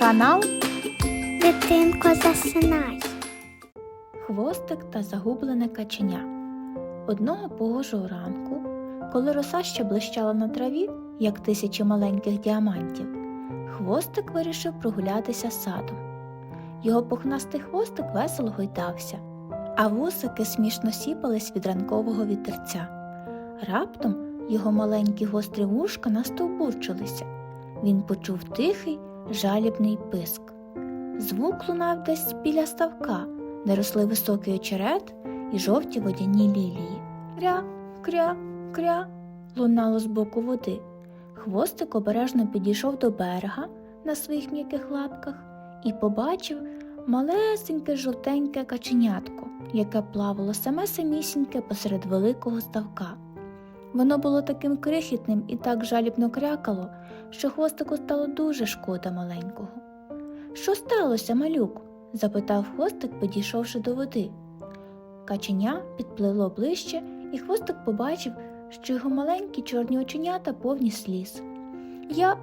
Канал Дитинко засинай. Хвостик та загублене каченя. Одного погожого ранку, коли роса ще блищала на траві, як тисячі маленьких діамантів, хвостик вирішив прогулятися садом. Його пухнастий хвостик весело гойдався, а вусики смішно сіпались від ранкового вітерця. Раптом його маленькі гострі вушка настовбурчилися. Він почув тихий, жалібний писк. Звук лунав десь біля ставка, де росли високий очерет і жовті водяні лілії. Кря, кря, кря лунало з боку води. Хвостик обережно підійшов до берега на своїх м'яких лапках і побачив малесеньке жовтеньке каченятко, яке плавало саме самісіньке посеред великого ставка. Воно було таким крихітним і так жалібно крякало, що хвостику стало дуже шкода маленького. Що сталося, малюк? запитав хвостик, підійшовши до води. Каченя підпливло ближче, і хвостик побачив, що його маленькі чорні оченята повні сліз. Я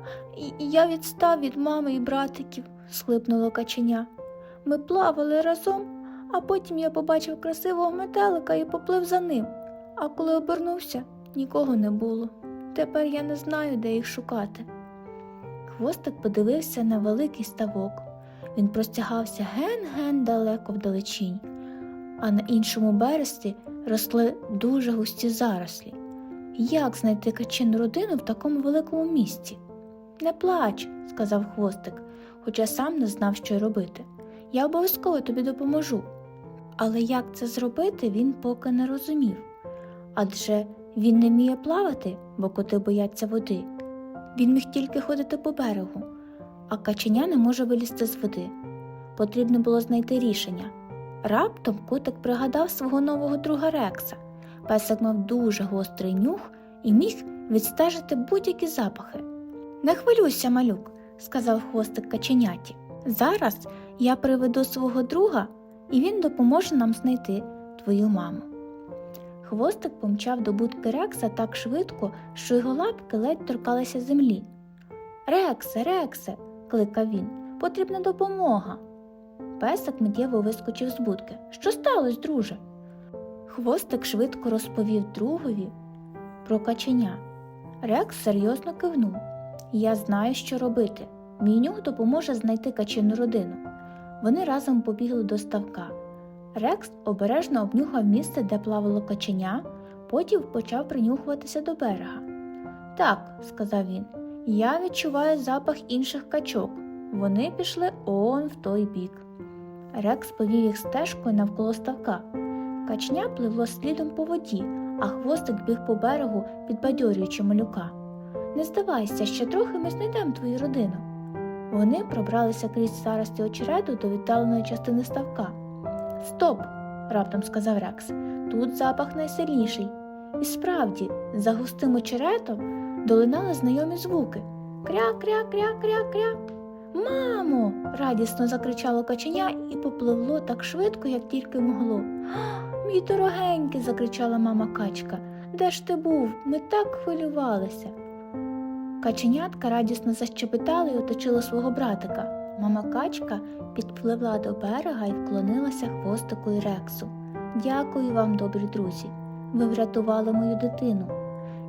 я відстав від мами і братиків, схлипнуло каченя. Ми плавали разом, а потім я побачив красивого метелика і поплив за ним. А коли обернувся, нікого не було. Тепер я не знаю, де їх шукати. Хвостик подивився на великий ставок. Він простягався ген-ген далеко вдалечінь, а на іншому березі росли дуже густі зарослі. Як знайти качину родину в такому великому місті? Не плач, сказав хвостик, хоча сам не знав, що робити. Я обов'язково тобі допоможу. Але як це зробити, він поки не розумів. Адже він не вміє плавати, бо коти бояться води. Він міг тільки ходити по берегу, а каченя не може вилізти з води. Потрібно було знайти рішення. Раптом котик пригадав свого нового друга Рекса. Песик мав дуже гострий нюх і міг відстежити будь-які запахи. Не хвилюйся, малюк, сказав хвостик каченяті. Зараз я приведу свого друга, і він допоможе нам знайти твою маму. Хвостик помчав до будки Рекса так швидко, що його лапки ледь торкалися землі. Рексе, Рексе, кликав він, потрібна допомога. Песик миттєво вискочив з будки. Що сталося, друже? Хвостик швидко розповів другові про каченя. Рекс серйозно кивнув. Я знаю, що робити. Мій нюх допоможе знайти качину родину. Вони разом побігли до ставка. Рекс обережно обнюхав місце, де плавало каченя, потім почав принюхуватися до берега. Так, сказав він, я відчуваю запах інших качок. Вони пішли он в той бік. Рекс повів їх стежкою навколо ставка. Качня пливло слідом по воді, а хвостик біг по берегу, підбадьорюючи малюка. Не здавайся, ще трохи ми знайдемо твою родину. Вони пробралися крізь зарості очерету до віддаленої частини ставка. Стоп, раптом сказав Рекс. Тут запах найсильніший. І справді, за густим очеретом долинали знайомі звуки кря-кря-кря-кря-кря. Мамо. радісно закричало каченя і попливло так швидко, як тільки могло. Мій дорогенький, закричала мама качка. Де ж ти був? Ми так хвилювалися. Каченятка радісно защебетали і оточили свого братика. Мама качка підпливла до берега і вклонилася хвостику і рексу. Дякую вам, добрі друзі. Ви врятували мою дитину.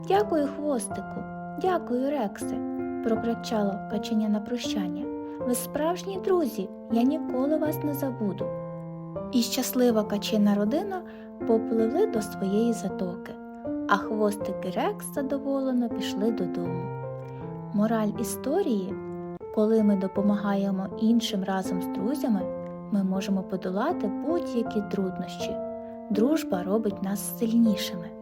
Дякую, хвостику, дякую, Рексе, прокричало каченя на прощання. Ви справжні друзі, я ніколи вас не забуду. І щаслива качина родина попливли до своєї затоки, а хвостик і Рекс задоволено пішли додому. Мораль історії коли ми допомагаємо іншим разом з друзями, ми можемо подолати будь-які труднощі. Дружба робить нас сильнішими.